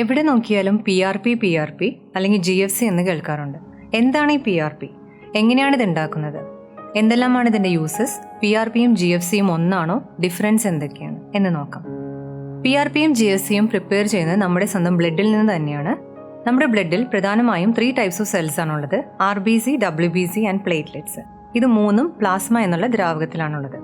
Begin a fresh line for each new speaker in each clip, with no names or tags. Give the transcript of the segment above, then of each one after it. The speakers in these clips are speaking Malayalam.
എവിടെ നോക്കിയാലും P R P P R P അല്ലെങ്കിൽ ജി എഫ് സി എന്ന് കേൾക്കാറുണ്ട്. എന്താണ് ഈ പി ആർ പി എങ്ങനെയാണ് ഇത് ഉണ്ടാക്കുന്നത്? എന്തെല്ലാമാണ് ഇതിന്റെ യൂസസ് പി ആർ പിയും ജി എഫ് സിയും ഒന്നാണോ? ഡിഫറൻസ് എന്തൊക്കെയാണ്? എന്ന് നോക്കാം. പി ആർ പിയും ജി എഫ് സിയും പ്രിപ്പയർ ചെയ്യുന്നത് നമ്മുടെ സ്വന്തം ബ്ലഡിൽ നിന്ന് തന്നെയാണ്. നമ്മുടെ ബ്ലഡിൽ പ്രധാനമായും ത്രീ ടൈപ്സ് ഓഫ് സെൽസ് ആണുള്ളത്. R B C W B C and platelets ഇത് മൂന്നും പ്ലാസ്മ എന്നുള്ള ദ്രാവകത്തിലാണുള്ളത്.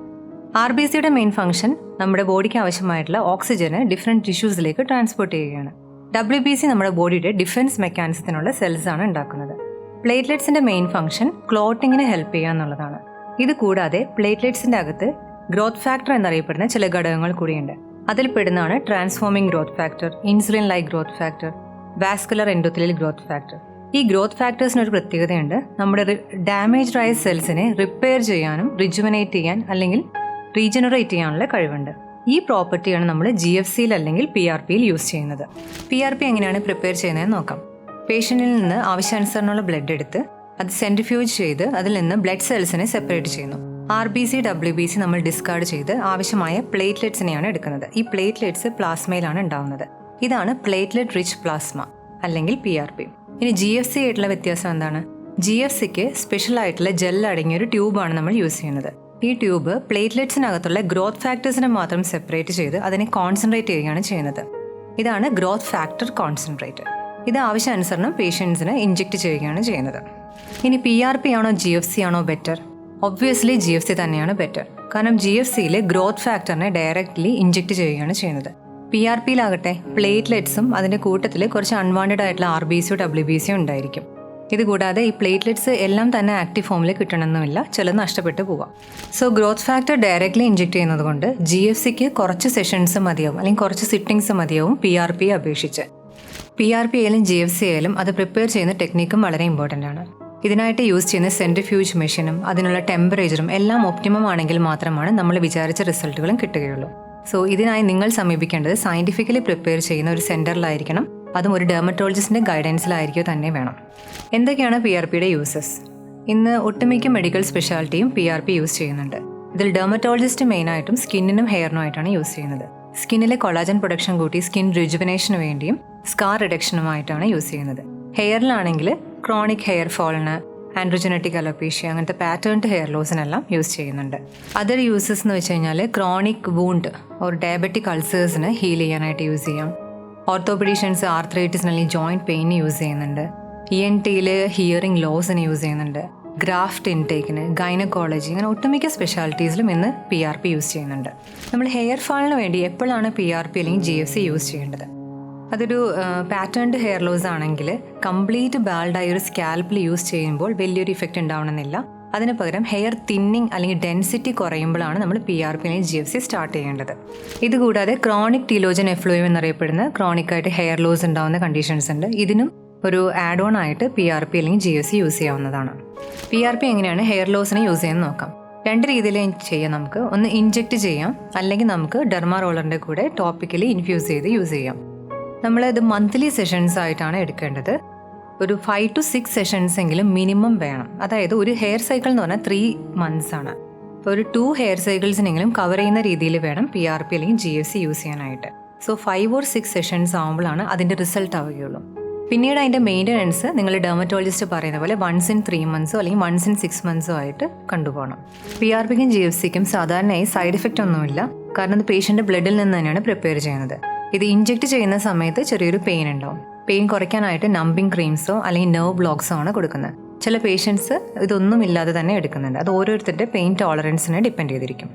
ആർ ബി സിയുടെ മെയിൻ ഫംഗ്ഷൻ നമ്മുടെ ബോഡിക്ക് ആവശ്യമായിട്ടുള്ള ഓക്സിജന് ഡിഫറെന്റ് ടിഷ്യൂസിലേക്ക് ട്രാൻസ്പോർട്ട് ചെയ്യുകയാണ്. ഡബ്ല്യു ബി സി നമ്മുടെ ബോഡിയുടെ ഡിഫൻസ് മെക്കാനിസത്തിനുള്ള സെൽസ് ആണ് ഉണ്ടാക്കുന്നത്. പ്ലേറ്റ്ലെറ്റ്സിന്റെ മെയിൻ ഫംഗ്ഷൻ ക്ലോട്ടിങ്ങിന് ഹെൽപ്പ് ചെയ്യുക എന്നുള്ളതാണ്. ഇത് കൂടാതെ പ്ലേറ്റ്ലെറ്റ്സിന്റെ അകത്ത് ഗ്രോത്ത് ഫാക്ടർ എന്നറിയപ്പെടുന്ന ചില ഘടകങ്ങൾ കൂടിയുണ്ട്. അതിൽ പെടുന്നതാണ് transforming growth factor insulin like growth factor vascular endothelial growth factor ഈ ഗ്രോത്ത് ഫാക്ടേഴ്സിന് ഒരു പ്രത്യേകതയുണ്ട്. നമ്മുടെ ഡാമേജ്ഡ് ആയ സെൽസിനെ റിപ്പയർ ചെയ്യാനും റിജുവനേറ്റ് ചെയ്യാൻ അല്ലെങ്കിൽ റീജനറേറ്റ് ചെയ്യാനുള്ള കഴിവുണ്ട്. ഈ പ്രോപ്പർട്ടിയാണ് നമ്മൾ ജി എഫ് സിയിൽ അല്ലെങ്കിൽ പി ആർ പിയിൽ യൂസ് ചെയ്യുന്നത്. പി ആർ പി എങ്ങനെയാണ് പ്രിപ്പയർ ചെയ്യുന്നതെന്ന് നോക്കാം. പേഷ്യന്റിൽ നിന്ന് ആവശ്യാനുസരണമുള്ള ബ്ലഡ് എടുത്ത് അത് സെൻട്രിഫ്യൂജ് ചെയ്ത് അതിൽ നിന്ന് ബ്ലഡ് സെൽസിനെ സെപ്പറേറ്റ് ചെയ്യുന്നു. R B C W B C നമ്മൾ ഡിസ്കാർഡ് ചെയ്ത് ആവശ്യമായ പ്ലേറ്റ്ലെറ്റ്സിനെയാണ് എടുക്കുന്നത്. ഈ പ്ലേറ്റ്ലെറ്റ്സ് പ്ലാസ്മയിലാണ് ഉണ്ടാവുന്നത്. ഇതാണ് പ്ലേറ്റ്ലെറ്റ് റിച്ച് പ്ലാസ്മ അല്ലെങ്കിൽ പി ആർ പി ഇനി ജി എഫ് സി ആയിട്ടുള്ള വ്യത്യാസം എന്താണ്? ജി എഫ് സിക്ക് സ്പെഷ്യൽ ആയിട്ടുള്ള ജെൽ അടങ്ങിയ ഒരു ട്യൂബാണ് നമ്മൾ യൂസ് ചെയ്യുന്നത്. ഈ ട്യൂബ് പ്ലേറ്റ്ലെറ്റ്സിനകത്തുള്ള ഗ്രോത്ത് ഫാക്ടേഴ്സിനെ മാത്രം സെപ്പറേറ്റ് ചെയ്ത് അതിനെ കോൺസെൻട്രേറ്റ് ചെയ്യുകയാണ് ചെയ്യുന്നത്. ഇതാണ് ഗ്രോത്ത് ഫാക്ടർ കോൺസെൻട്രേറ്റ് ഇത് ആവശ്യാനുസരണം പേഷ്യൻസിന് ഇഞ്ചെക്ട് ചെയ്യുകയാണ് ചെയ്യുന്നത്. ഇനി പി ആർ പി ആണോ ജി എഫ് സി ആണോ better obviously G F C തന്നെയാണ് ബെറ്റർ കാരണം ജി എഫ് സിയിലെ ഗ്രോത്ത് ഫാക്ടറിനെ ഡയറക്റ്റ്ലി ഇഞ്ചെക്ട് ചെയ്യുകയാണ് ചെയ്യുന്നത്. പി ആർ പിയിലാകട്ടെ പ്ലേറ്റ്ലെറ്റ്സും അതിന്റെ കൂട്ടത്തിൽ കുറച്ച് അൺവാണ്ടഡ് ആയിട്ടുള്ള ആർ ബി സിയോ ഡബ്ല്യു ബി സിയോ ഉണ്ടായിരിക്കും. ഇതുകൂടാതെ ഈ പ്ലേറ്റ്ലെറ്റ്സ് എല്ലാം തന്നെ ആക്റ്റീവ് ഫോമിൽ കിട്ടണമെന്നുമില്ല. ചില നഷ്ടപ്പെട്ടു പോവാം. So growth factor directly inject ചെയ്യുന്നത് കൊണ്ട് ജി എഫ് സിക്ക് കുറച്ച് സെഷൻസ് മതിയാവും. അല്ലെങ്കിൽ കുറച്ച് സിറ്റിംഗ്സ് മതിയാവും പി ആർ പി അപേക്ഷിച്ച്. പി ആർ പി ആയാലും ജി എഫ് സി ആയാലും അത് പ്രിപ്പയർ ചെയ്യുന്ന ടെക്നിക്കും വളരെ ഇമ്പോർട്ടന്റ് ആണ്. ഇതിനായിട്ട് യൂസ് ചെയ്യുന്ന സെൻട്രിഫ്യൂജ് മെഷീനും അതിനുള്ള ടെമ്പറേച്ചറും എല്ലാം ഒപ്റ്റിമം ആണെങ്കിൽ മാത്രമാണ് നമ്മൾ വിചാരിച്ച റിസൾട്ടുകളും കിട്ടുകയുള്ളൂ. സോ ഇതിനായി നിങ്ങൾ സമീപിക്കേണ്ടത് സയന്റിഫിക്കലി പ്രിപ്പയർ ചെയ്യുന്ന ഒരു സെന്ററിലായിരിക്കണം അതും ഒരു ഡെർമറ്റോളജിസ്റ്റിന്റെ ഗൈഡൻസിലായിരിക്കും തന്നെ വേണം. എന്തൊക്കെയാണ് പി ആർ പിയുടെ യൂസസ് ഇന്ന് ഒട്ടുമിക്ക മെഡിക്കൽ സ്പെഷ്യാലിറ്റിയും പി ആർ പി യൂസ് ചെയ്യുന്നുണ്ട്. ഇതിൽ ഡെർമറ്റോളജിസ്റ്റ് മെയിനായിട്ടും സ്കിന്നിനും ഹെയറിനും ആയിട്ടാണ് യൂസ് ചെയ്യുന്നത്. സ്കിന്നിലെ കൊളാജൻ പ്രൊഡക്ഷൻ കൂട്ടി സ്കിൻ റിജുവിനേഷന് വേണ്ടിയും സ്കാർ റിഡക്ഷനുമായിട്ടാണ് യൂസ് ചെയ്യുന്നത്. ഹെയറിലാണെങ്കിൽ ക്രോണിക് ഹെയർ ഫോളിന് ആൻഡ്രോജനറ്റിക് അലോപേഷ്യ അങ്ങനത്തെ പാറ്റേൺഡ് ഹെയർ ലോസിനെല്ലാം യൂസ് ചെയ്യുന്നുണ്ട്. അതർ യൂസസ് എന്ന് വെച്ച് കഴിഞ്ഞാൽ ക്രോണിക് വൂണ്ട് ഓർ ഡയബറ്റിക് അൾസേഴ്സിന് ഹീൽ ചെയ്യാനായിട്ട് യൂസ് ചെയ്യാം. ഓർത്തോപെഡീഷ്യൻസ് ആർത്രൈറ്റിസിന് അല്ലെങ്കിൽ ജോയിന്റ് പെയിന് യൂസ് ചെയ്യുന്നുണ്ട്. ഇ എൻ ടിയിൽ ഹിയറിംഗ് ലോസിന് യൂസ് ചെയ്യുന്നുണ്ട്. ഗ്രാഫ്റ്റ് ഇൻടേക്കിന് ഗൈനക്കോളജി അങ്ങനെ ഒട്ടുമിക്ക സ്പെഷ്യാലിറ്റീസിലും ഇന്ന് പി ആർ പി യൂസ് ചെയ്യുന്നുണ്ട്. നമ്മൾ ഹെയർ ഫാളിന് വേണ്ടി എപ്പോഴാണ് പി ആർ പി അല്ലെങ്കിൽ ജി എഫ് സി യൂസ് ചെയ്യേണ്ടത്? അതൊരു പാറ്റേൺഡ് ഹെയർ ലോസ് ആണെങ്കിൽ കംപ്ലീറ്റ് ബാൾഡായ ഒരു സ്കാൽപ്പിൽ യൂസ് ചെയ്യുമ്പോൾ വലിയൊരു ഇഫക്റ്റ് ഉണ്ടാവണമെന്നില്ല. അതിന് പകരം ഹെയർ തിന്നിങ് അല്ലെങ്കിൽ ഡെൻസിറ്റി കുറയുമ്പോഴാണ് നമ്മൾ പി ആർ പി അല്ലെങ്കിൽ ജി എഫ് സി സ്റ്റാർട്ട് ചെയ്യേണ്ടത്. ഇതുകൂടാതെ ക്രോണിക് ടീലോജൻ എഫ്ലോയം എന്നറിയപ്പെടുന്ന ക്രോണിക് ആയിട്ട് ഹെയർ ലോസ് ഉണ്ടാകുന്ന കണ്ടീഷൻസ് ഉണ്ട്. ഇതിനും ഒരു ആഡ് ഓൺ ആയിട്ട് പി ആർ പി അല്ലെങ്കിൽ ജി എഫ് സി യൂസ് ചെയ്യാവുന്നതാണ്. പി ആർ പി എങ്ങനെയാണ് ഹെയർ ലോസിനെ യൂസ് ചെയ്യുന്നത് നോക്കാം. രണ്ട് രീതിയിൽ ചെയ്യാം നമുക്ക്. ഒന്ന് ഇഞ്ചെക്ട് ചെയ്യാം. അല്ലെങ്കിൽ നമുക്ക് ഡെർമാ റോളറിന്റെ കൂടെ ടോപ്പിക്കലി ഇൻഫ്യൂസ് ചെയ്ത് യൂസ് ചെയ്യാം. നമ്മളത് മന്ത്ലി സെഷൻസ് ആയിട്ടാണ് എടുക്കേണ്ടത്. ഒരു ഫൈവ് ടു സിക്സ് സെഷൻസ് എങ്കിലും മിനിമം വേണം. അതായത് ഒരു ഹെയർ സൈക്കിൾ എന്ന് പറഞ്ഞാൽ ത്രീ മന്ത്സ് ആണ്. അപ്പോൾ ഒരു ടു ഹെയർ സൈക്കിൾസിനെങ്കിലും കവർ ചെയ്യുന്ന രീതിയിൽ വേണം പി ആർ പി അല്ലെങ്കിൽ ജി എഫ് സി യൂസ് ചെയ്യാനായിട്ട്. So five or six sessions ആകുമ്പോഴാണ് അതിന്റെ റിസൾട്ട് ആവുകയുള്ളൂ. പിന്നീട് അതിന്റെ മെയിന്റനൻസ് നിങ്ങൾ ഡെർമറ്റോളജിസ്റ്റ് പറയുന്ന പോലെ വൺസ് ഇൻ ത്രീ മന്ത്സോ അല്ലെങ്കിൽ വൺസ് ഇൻ സിക്സ് മന്ത്സോ ആയിട്ട് കണ്ടുപോകണം. പി ആർ പിക്കും ജി എഫ് സിക്കും സാധാരണയായി സൈഡ് എഫക്റ്റ് ഒന്നുമില്ല. കാരണം ഇത് പേഷ്യന്റെ ബ്ലഡിൽ നിന്ന് തന്നെയാണ് പ്രിപ്പയർ ചെയ്യുന്നത്. ഇത് ഇഞ്ചെക്ട് ചെയ്യുന്ന സമയത്ത് ചെറിയൊരു പെയിൻ ഉണ്ടാവും. പെയിൻ കുറയ്ക്കാനായിട്ട് നമ്പിങ് ക്രീംസോ അല്ലെങ്കിൽ നെർവ് ബ്ലോക്സോ ആണ് കൊടുക്കുന്നത്. ചില പേഷ്യൻസ് ഇതൊന്നും ഇല്ലാതെ തന്നെ എടുക്കുന്നുണ്ട്. അത് ഓരോരുത്തരുടെ പെയിൻ ടോളറൻസിനെ ഡിപ്പെൻഡ് ചെയ്തിരിക്കും.